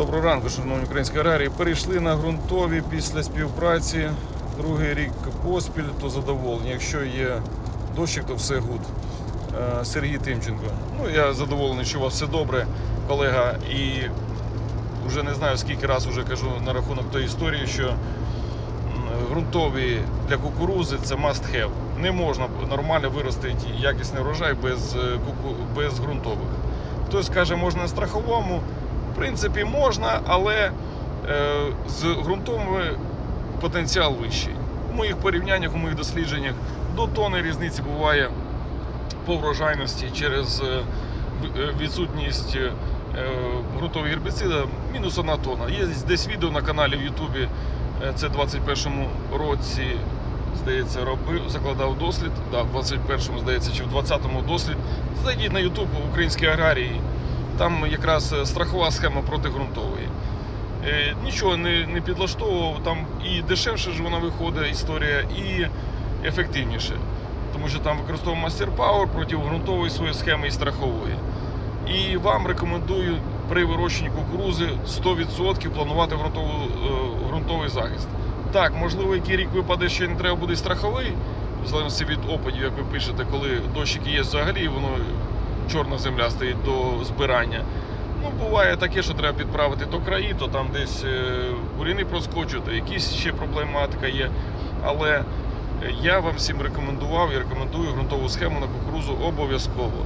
Доброго ранку, шановні українські аграрії. Перейшли на ґрунтові після співпраці. Другий рік поспіль, то задоволені. Якщо є дощик, то все гуд. Е, Сергій Тимченко. Ну, я задоволений, що у вас все добре, колега. І вже не знаю, скільки раз вже кажу на рахунок тої історії, що ґрунтові для кукурузи це must have. Не можна нормально виростити якісний урожай без, е, без ґрунтових. Хтось каже, можна на страховому. В принципі, можна, але е, з ґрунтовими потенціал вищий. У моїх порівняннях, у моїх дослідженнях до тони різниці буває по врожайності через е, е, відсутність ґрунтового гербіцида мінус одна тонна. Є десь відео на каналі в Ютубі. Це в 21-му році, здається, робив, закладав дослід. Да, в 21-му, здається, чи в 20-му дослід. Зайдіть на Ютуб українські аграрії. Там якраз е, страхова схема проти ґрунтової. Е, Нічого не, не підлаштовував, там і дешевше ж вона виходить історія, і ефективніше. Тому що там використовуємо Master Power проти ґрунтової своєї схеми і страхової. І вам рекомендую при вирощенні кукурузи 100% планувати ґрунтову, е, ґрунтовий захист. Так, можливо, який рік випаде, що не треба буде страховий, в залежності від опадів, як ви пишете, коли дощики є взагалі, воно чорна земля стоїть до збирання. Ну, буває таке, що треба підправити то краї, то там десь е, буріни проскочуть, то якісь ще проблематика є. Але е, я вам всім рекомендував і рекомендую ґрунтову схему на кукурузу обов'язково.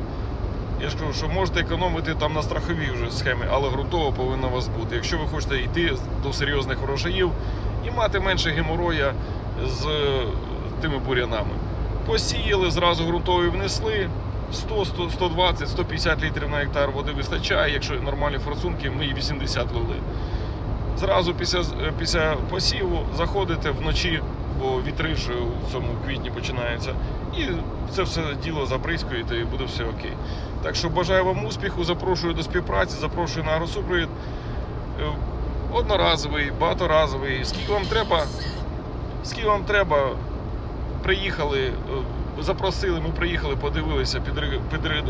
Я ж кажу, що можете економити там на страховій вже схемі, але ґрунтово повинна у вас бути. Якщо ви хочете йти до серйозних врожаїв і мати менше геморроя з тими бурянами. Посіяли, зразу ґрунтовий внесли. 100, 100, 120, 150 літрів на гектар води вистачає. Якщо нормальні форсунки, ми і 80 лили. Зразу після, після посіву заходите вночі, бо вітри ж у цьому квітні починаються. І це все діло забризкуєте і буде все окей. Так що бажаю вам успіху, запрошую до співпраці, запрошую на агросупровід. Е, Одноразовий, багаторазовий. Скільки вам треба? Скільки вам треба? Приїхали, е, запросили, ми приїхали, подивилися, підре- підре-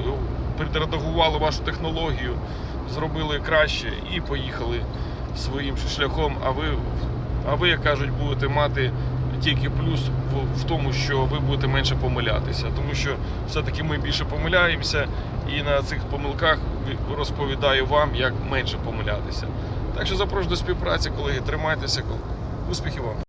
підредагували вашу технологію, зробили краще і поїхали своїм шляхом. А ви, а ви, як кажуть, будете мати тільки плюс в тому, що ви будете менше помилятися. Тому що все-таки ми більше помиляємося, і на цих помилках розповідаю вам, як менше помилятися. Так що запрошую до співпраці, колеги, тримайтеся. Успіхів вам!